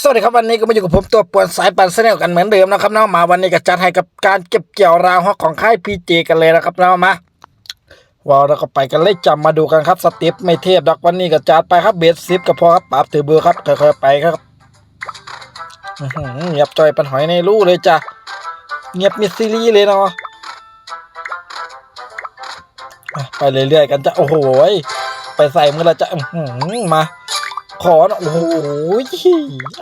สวัสดีครับวันนี้ก็มาอยู่กับผมตัวป่วนสายปั่นเสนลกันเหมือนเดิมนะครับเนาะมาวันนี้ก็จัดให้กับการเก็บเกี่ยวราวฮอกของค่ายพีเจกันเลยนะครับเนาะมาว้าวเราก็ไปกันเลยจำมาดูกันครับสเต็ปไม่เทพดอกวันนี้ก็จัดไปครับเบสซิปก็พอครับปรับถือเบอร์ครับค่อยๆไปครับเงียบจ่อยปันหอยในรูเลยจ้ะเงียบมิสซิลี่เลยเนาะไปเรื่อยๆกันจ้ะโอ้โหไปใส่มือละจ้ะมา ขอน่อยโอ้โห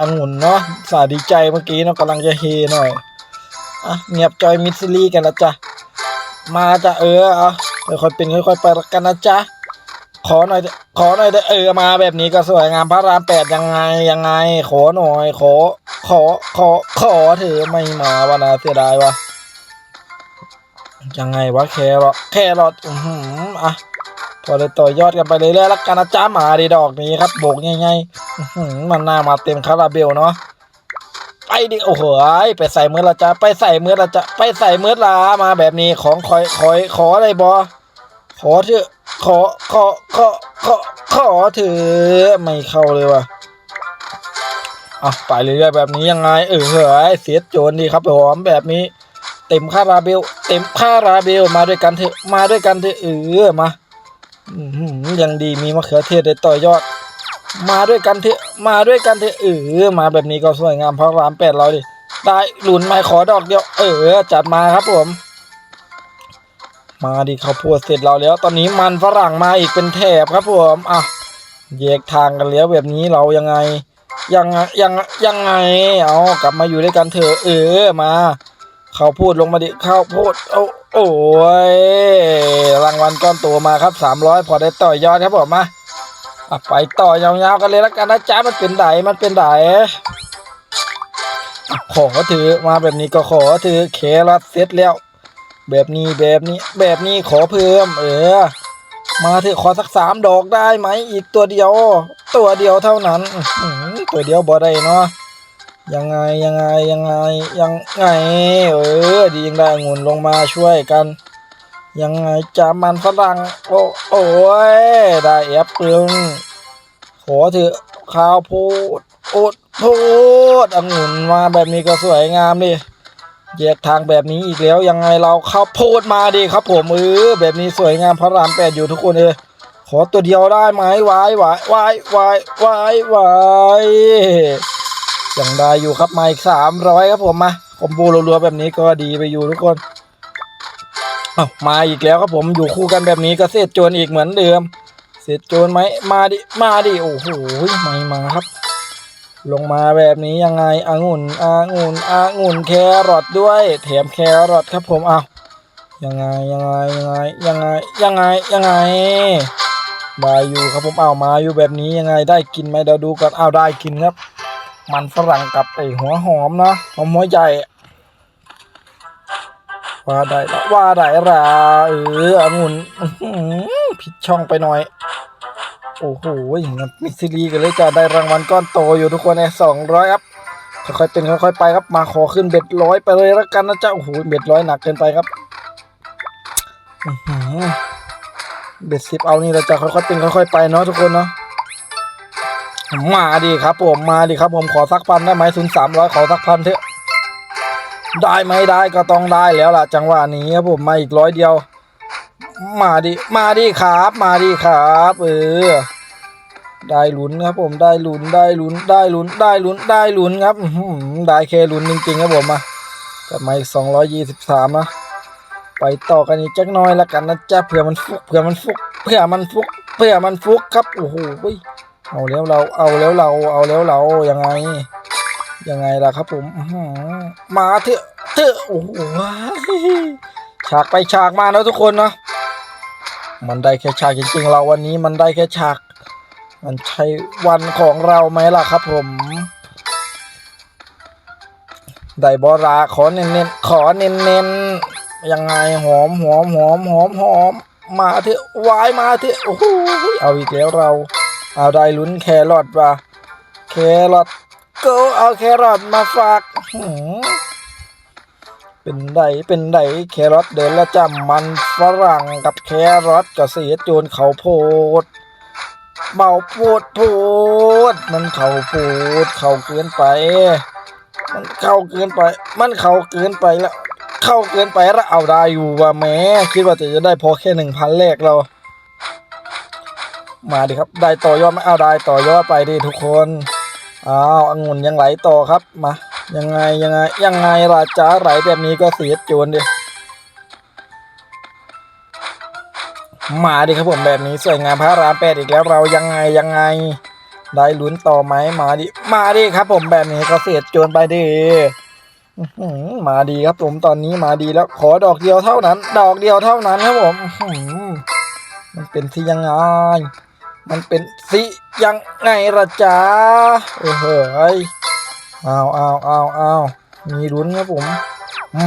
องุ่นเนาะสาดีใจเมื่อกี้เนาะกำลังจะเฮหน่อยอะเงียบจอยมิดซิลี่กันละจ้ะมาจ้ะเออเอาค่อยๆเป็นค่อยๆไปกันนะจ๊ะขอหน่อยขอหน่อยเอะเออมาแบบนี้ก็สวยงามพระรามแปดยังไงยังไง ขอหน่อย ขอ ขอขอขอเธอไม่มาวะนะเสียดายวะยังไงวะแครอทแครอทอือหืออะ พอเลยต่อยอดกันไปเรื่อยๆแล้วกันนะจ้าหมาดีดอกนี้ครับโบกง่ายๆมันหน้ามาเต็มคาราเบลเนาะไปดิโอ้โหไปใส่มือละจ้าไปใส่มือละจ้าไปใส่มือละมาแบบนี้ของคอยคอยขออะไรบอขอเถอะขอขอขอขอขอเถอะไม่เข้าเลยว่ะอะไปเรื่อยๆแบบนี้ยังไง เออเฮ้ยเสียโจรดีครับผมแบบนี้ เต็มคาราเบล เต็มคาราเบลมาด้วยกันเถอะมาด้วยกันเถอะเออมา ยังดีมีมะเขือเทศได้ต่อยอด มาด้วยกันเถอะมาด้วยกันเถอะเออมาแบบนี้ก็สวยงามเพราะรามแปดเราดิได้หลุนไม่ขอดอกเดียว เออ จัดมาครับผม มาดิเขาพูดเสร็จเราแล้ว ตอนนี้มันฝรั่งมาอีกเป็นแถบครับผมอะแยกทางกันแล้วแบบนี้เรายังไง ยังไงยังยังไง เอากลับมาอยู่ด้วยกันเถอะเออมา เขาพูดลงมาดิเขาพูดโอ้โอ้ยางวัลก้อนตัวมาครับสามร้อยพอได้ต่อยอดครับผมมาไปต่อยาวๆกันเลยแล้วกันนะจ๊ะมันเป็นไดมันเป็นไดอ่ขอถือมาแบบนี้ก็ขอถือเครัดเสร็จแล้ว แบบนี้แบบนี้แบบนี้ขอเพิ่ม เออ มาเถอะขอสักสามดอกได้ไหมอีกตัวเดียว ตัวเดียวเท่านั้นตัวเดียวบ่ได้เนาะยังไงยังไงยังไงยังไง เออดียังได้งุนลงมาช่วยกัน ยังไงจะมันฝรั่งโอ้โอ้ยได้แอปเปิลขอเถอะข้าวโพดโอดโพดองุ่นมาแบบนี้ก็สวยงามดิแยกทางแบบนี้อีกแล้วยังไงเราเข้าโพดมาดีครับผมเออแบบนี้สวยงามพระรามแปดอยู่ทุกคนเลยขอตัวเดียวได้ไหมวายวายวายวายวายวายยังได้อยู่ครับมาอีกสามร้อยครับผมมาคอมโบรัวๆแบบนี้ก็ดีไปอยู่ทุกคน เอามาอีกแล้วครับผมอยู่คู่กันแบบนี้ก็เศษโจรอีกเหมือนเดิม เศษโจรไหมมาดิมาดิโอ้โหไม่มาครับ ลงมาแบบนี้ยังไงอางุ่นอางุ่นอางุ่นแครอทด้วยแถมแครอทครับผมเอายังไงยังไงยังไงยังไงยังไงยังไงได้อยู่ครับผมเอามาอยู่แบบนี้ยังไงได้กินไหมเดี๋ยวดูก่อนเอาได้กินครับ มันฝรั่งกับไอหัวหอมเนาะหอมหัวใหญ่ ว่าได้ละว่าได้ละเออองุ่นผิดช่องไปหน่อย โอ้โหอย่างนั้นมิสซิลีกันเลยจ้ะได้รางวัลก้อนโตอยู่ทุกคนในสองร้อยครับค่อยๆเป็นค่อยๆไปครับมาขอขึ้นเบ็ดร้อยไปเลยแล้วกันนะจ๊ะโอ้โหเบ็ดร้อยหนักเกินไปครับเบ็ดสิบเอานี่เราจะค่อยๆเป็นค่อยๆไปเนาะทุกคนเนาะมาดีครับผมมาดีครับผมขอสักพันได้ไหมศูนย์สามร้อยขอสักพันเถอะ ได้ไหมได้ก็ต้องได้แล้วล่ะ จังหวะนี้ครับผมมาอีกร้อยเดียว มาดิมาดิครับ มาดิครับเออได้ลุ้นครับผมได้ลุ้นได้ลุ้นได้ลุ้นได้ลุ้นได้ลุ้นครับได้แค่ลุ้นจริงๆครับผมมากับมาอีกสองร้อยยี่สิบสามนะไปต่อกันอีกจักน้อยละกันนะจ๊ะเผื่อมันฟุกเผื่อมันฟุกเผื่อมันฟุกเผื่อมันฟุกครับโอ้โหเอาแล้วเราเอาแล้วเราเอาแล้วเรายังไงยังไงล่ะครับผมมาเถอะ เถอะโอ้โหฉากไปฉากมานะทุกคนเนาะมันได้แค่ฉากจริงๆเราวันนี้มันได้แค่ฉาก มันใช่วันของเราไหมล่ะครับผมได้บอราขอเน้นๆขอเน้นๆยังไงหอมหอมหอมหอมหอมมาเถอะวายมาเถอะโอ้โหเอาอีกแล้วเรา เอาได้ลุ้นแครอทว่ะแครอทก็เอาแครอทมาฝากหื เป็นไดเป็นไดแครอทเดินและจำมันฝรั่งกับแครอทกับเสียโจนเขาโพดเบาพูดพูดมันเข่าพูดเข่าเกินไป มันเข้าเกินไป มันเข้าเกินไปแล้ว เข้าเกินไปแล้วเอาได้อยู่ว่าแม้คิดว่าจะจะได้พอแค่หนึ่งพันแรกเรา มาดิครับได้ต่อยอดไหมเอาได้ต่อยอดไปดิทุกคนอ้าวองุ่นยังไหลต่อครับมา ยังไงยังไงยังไงล่ะจ้าไหลแบบนี้ก็เสียโจนดิมาดิครับผมแบบนี้สวยงามพระรามแปดอีกแล้วเรายังไงยังไง ได้ลุ้นต่อไหมมาดิมาดิครับผมแบบนี้ก็เสียโจนไปดิมาดีครับผมตอนนี้มาดีแล้วขอดอกเดียวเท่านั้น ดอกเดียวเท่านั้นครับผมมันเป็นที่ยังไงมันเป็นสิยังไงละจ๊ะโอ้โหย เอาเอาเอาเอามีลุ้นครับผม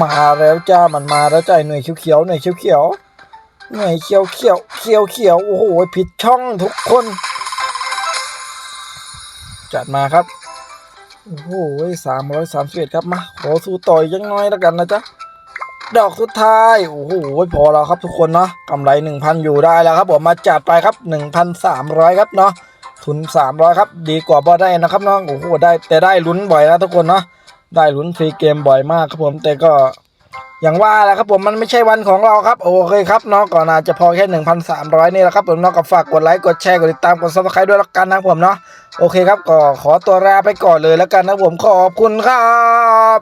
มาแล้วจ้ามันมาแล้วจ้าหน่วยเขียวๆหน่วยเขียวๆหน่วยเขียวเขียวเขียวเขียวโอ้โหผิดช่องทุกคน จัดมาครับโอ้โหสามร้อยสามสิบเอ็ดครับมาขอสู้ต่อยยังน้อยแล้วกันนะจ๊ะดอกสุดท้ายโอ้โหพอแล้วครับทุกคนเนาะกำไรหนึ่งพันอยู่ได้แล้วครับผมมาจัดไปครับหนึ่งพันสามร้อยครับเนาะ ทุนสามร้อยครับ ดีกว่าบ่ได้นะครับน้องโอ้โหได้แต่ได้ลุ้นบ่อยนะทุกคนเนาะได้ลุ้นฟรีเกมบ่อยมากครับผมแต่ก็อย่างว่าแหละครับผมมันไม่ใช่วันของเราครับโอเคครับเนาะก่อนอาจจะพอแค่หนึ่งพันสามร้อยนี่แหละครับผมเนาะก็ฝากกดไลค์กดแชร์กดติดตามกดซับสไครต์ด้วยละกันนะผมเนาะโอเคครับก็ขอตัวลาไปก่อนเลยแล้วกันนะผมขอบคุณครับ